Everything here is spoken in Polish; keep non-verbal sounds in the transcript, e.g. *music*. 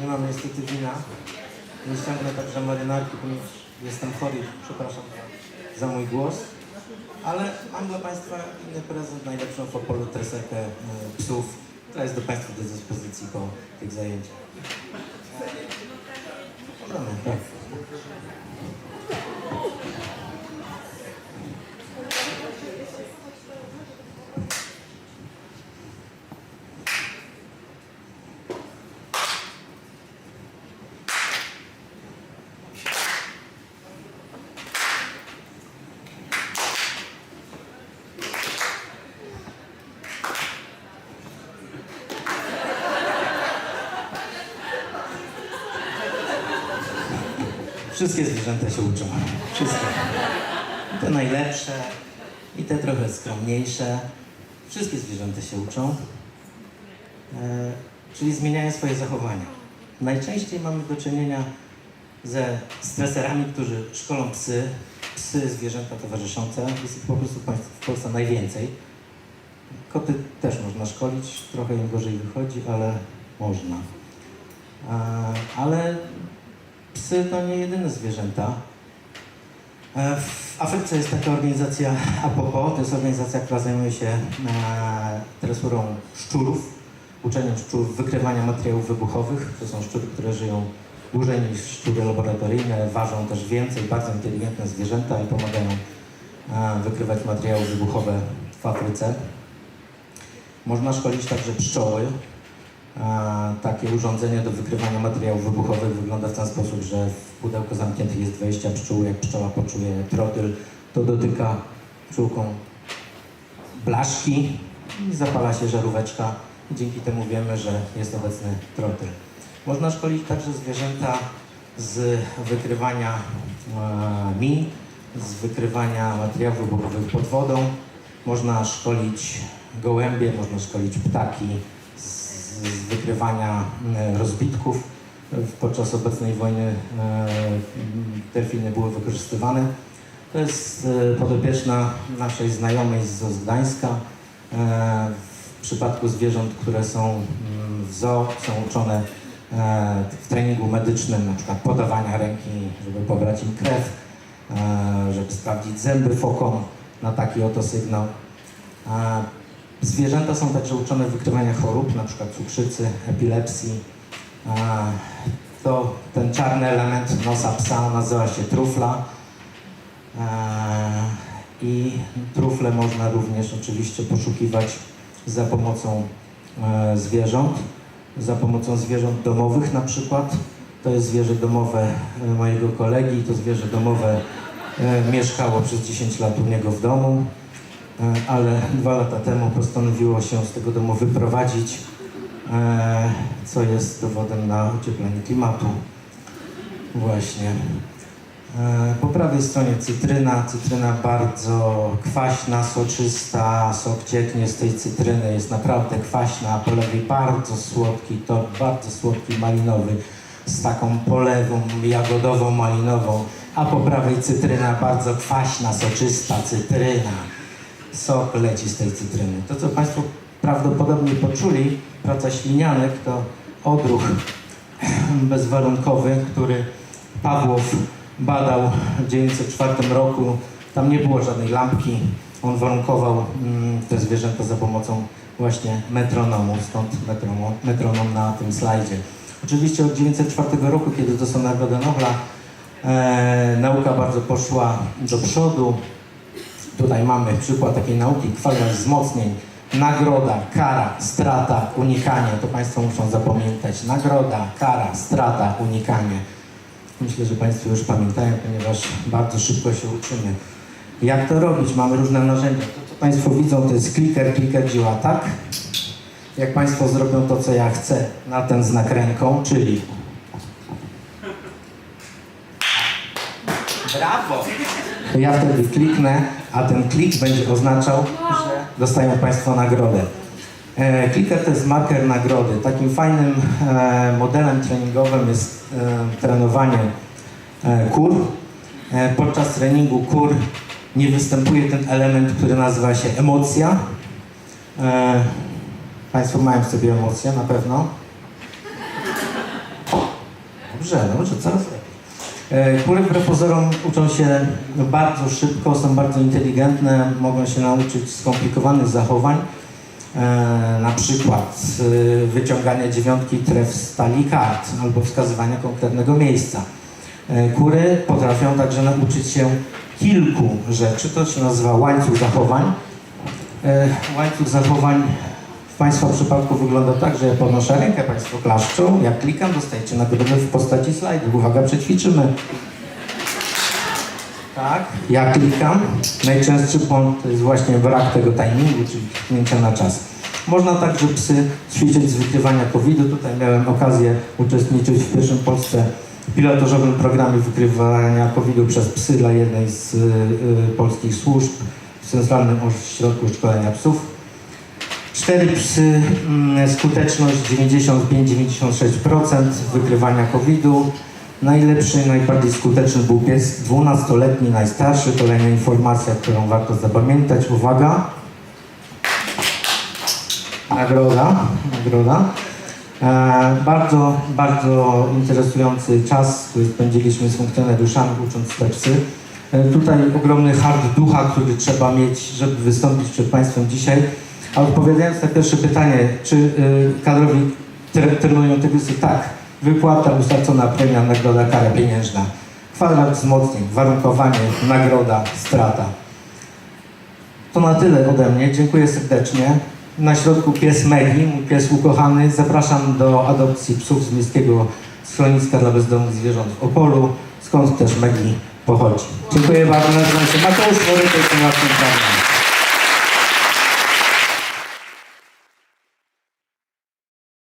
nie mam niestety wina. Nie ściągnę także marynarki, ponieważ jestem chory, przepraszam za, mój głos. Ale mam dla Państwa inny prezent, najlepszą w Opolu treserkę e, psów, która jest do Państwa do dyspozycji po tych zajęciach. Możemy, tak. Wszystkie zwierzęta się uczą. Wszystkie. Te najlepsze, i te trochę skromniejsze. Wszystkie zwierzęta się uczą. E, czyli zmieniają swoje zachowania. Najczęściej mamy do czynienia ze streserami, którzy szkolą psy, psy, zwierzęta towarzyszące. Jest ich po prostu w Polsce najwięcej. Koty też można szkolić, trochę im gorzej wychodzi, ale można. E, ale Psy to nie jedyne zwierzęta. E, W Afryce jest taka organizacja *laughs* APOPO, to jest organizacja, która zajmuje się e, tresurą szczurów, uczeniem szczurów wykrywania materiałów wybuchowych. To są szczury, które żyją dłużej niż szczury laboratoryjne, ważą też więcej, bardzo inteligentne zwierzęta i pomagają e, wykrywać materiały wybuchowe w Afryce. Można szkolić także pszczoły, takie urządzenie do wykrywania materiałów wybuchowych wygląda w ten sposób, że w pudełku zamkniętych jest 20 pszczół. Jak pszczoła poczuje trotyl, to dotyka pszczółką blaszki i zapala się żaróweczka. Dzięki temu wiemy, że jest obecny trotyl. Można szkolić także zwierzęta z wykrywania e, min, z wykrywania materiałów wybuchowych pod wodą. Można szkolić gołębie, można szkolić ptaki, z, wykrywania e, rozbitków. W- Podczas obecnej wojny e, delfiny były wykorzystywane. To jest e, podopieczna naszej znajomej z Gdańska. E, W przypadku zwierząt, które są mm, w zoo, są uczone e, w treningu medycznym, na przykład podawania ręki, żeby pobrać im krew, e, żeby sprawdzić zęby fokom na taki oto sygnał. Zwierzęta są także uczone wykrywania chorób, przykład cukrzycy, epilepsji. To ten czarny element nosa psa nazywa się trufla. I trufle można również oczywiście poszukiwać za pomocą e, zwierząt, za pomocą zwierząt domowych na przykład. To jest zwierzę domowe e, mojego kolegi, to zwierzę domowe e, mieszkało przez 10 lat u niego w domu. E, ale dwa lata temu postanowiło się z tego domu wyprowadzić, e, co jest dowodem na ocieplenie klimatu. Właśnie. E, Po prawej stronie cytryna. Cytryna bardzo kwaśna, soczysta. Sok cieknie z tej cytryny, jest naprawdę kwaśna. a Po lewej bardzo słodki, to bardzo słodki malinowy z taką polewą jagodową, malinową. A po prawej cytryna bardzo kwaśna, soczysta cytryna sok leci z tej cytryny. To, co Państwo prawdopodobnie poczuli, praca ślinianek to odruch *clears throat* bezwarunkowy, który Pawłow badał w 1904 roku. Tam nie było żadnej lampki. On warunkował mm, te zwierzęta za pomocą właśnie metronomu, stąd metronom, metronom na tym slajdzie. Oczywiście od 1904 roku, kiedy dostał Nagrodę Nobla, e, nauka bardzo poszła do przodu. Tutaj mamy przykład takiej nauki, kwadrans wzmocnień, nagroda, kara, strata, unikanie. To Państwo muszą zapamiętać. Nagroda, kara, strata, unikanie. Myślę, że Państwo już pamiętają, ponieważ bardzo szybko się uczymy. Jak to robić? Mamy różne narzędzia. To, co Państwo widzą, to jest kliker. Kliker działa tak. Jak Państwo zrobią to, co ja chcę, na ten znak ręką, czyli... Brawo! to ja wtedy kliknę, a ten klik będzie oznaczał, że dostają Państwo nagrodę. E, kliker to jest marker nagrody. Takim fajnym e, modelem treningowym jest e, trenowanie e, kur. E, podczas treningu kur nie występuje ten element, który nazywa się emocja. E, państwo mają w sobie emocje na pewno. Dobrze, dobrze, coraz lepiej. E, Kury wbrew pozorom uczą się bardzo szybko, są bardzo inteligentne, mogą się nauczyć skomplikowanych zachowań, e, na przykład e, wyciągania dziewiątki tref z kart albo wskazywania konkretnego miejsca. Kury potrafią także nauczyć się kilku rzeczy, to się nazywa łańcuch zachowań. Łańcuch zachowań w Państwa przypadku wygląda tak, że ja podnoszę rękę, Państwo klaszczą, jak klikam, dostajecie nagrodę w postaci slajdów. Uwaga, przećwiczymy. Tak, ja klikam. Najczęstszy błąd to jest właśnie brak tego timingu, czyli kliknięcia na czas. Można także psy ćwiczyć z wykrywania COVID-u. Tutaj miałem okazję uczestniczyć w pierwszym Polsce pilotażowym programie wykrywania COVID-u przez psy dla jednej z y, y, polskich służb w Centralnym Ośrodku Szkolenia Psów. Cztery psy, mm, skuteczność 95-96% wykrywania COVID-u. Najlepszy, najbardziej skuteczny był pies 12-letni, najstarszy. Kolejna informacja, którą warto zapamiętać. Uwaga. Nagroda. Nagroda. E, bardzo, bardzo interesujący czas, który spędziliśmy z funkcjonariuszami, ucząc te psy. E, tutaj ogromny hard ducha, który trzeba mieć, żeby wystąpić przed Państwem dzisiaj. A odpowiadając na pierwsze pytanie, czy y, kadrowi tre- trenują psy? Tak. Wypłata, ustalczona premia, nagroda, kara pieniężna. Kwadrat wzmocnień, warunkowanie, nagroda, strata. To na tyle ode mnie. Dziękuję serdecznie. Na środku pies Megi, mój pies ukochany. Zapraszam do adopcji psów z miejskiego schroniska dla bezdomnych zwierząt w Opolu, skąd też Megi pochodzi. Dziękuję bardzo. Nazywam się Mateusz Morytek, jestem panem.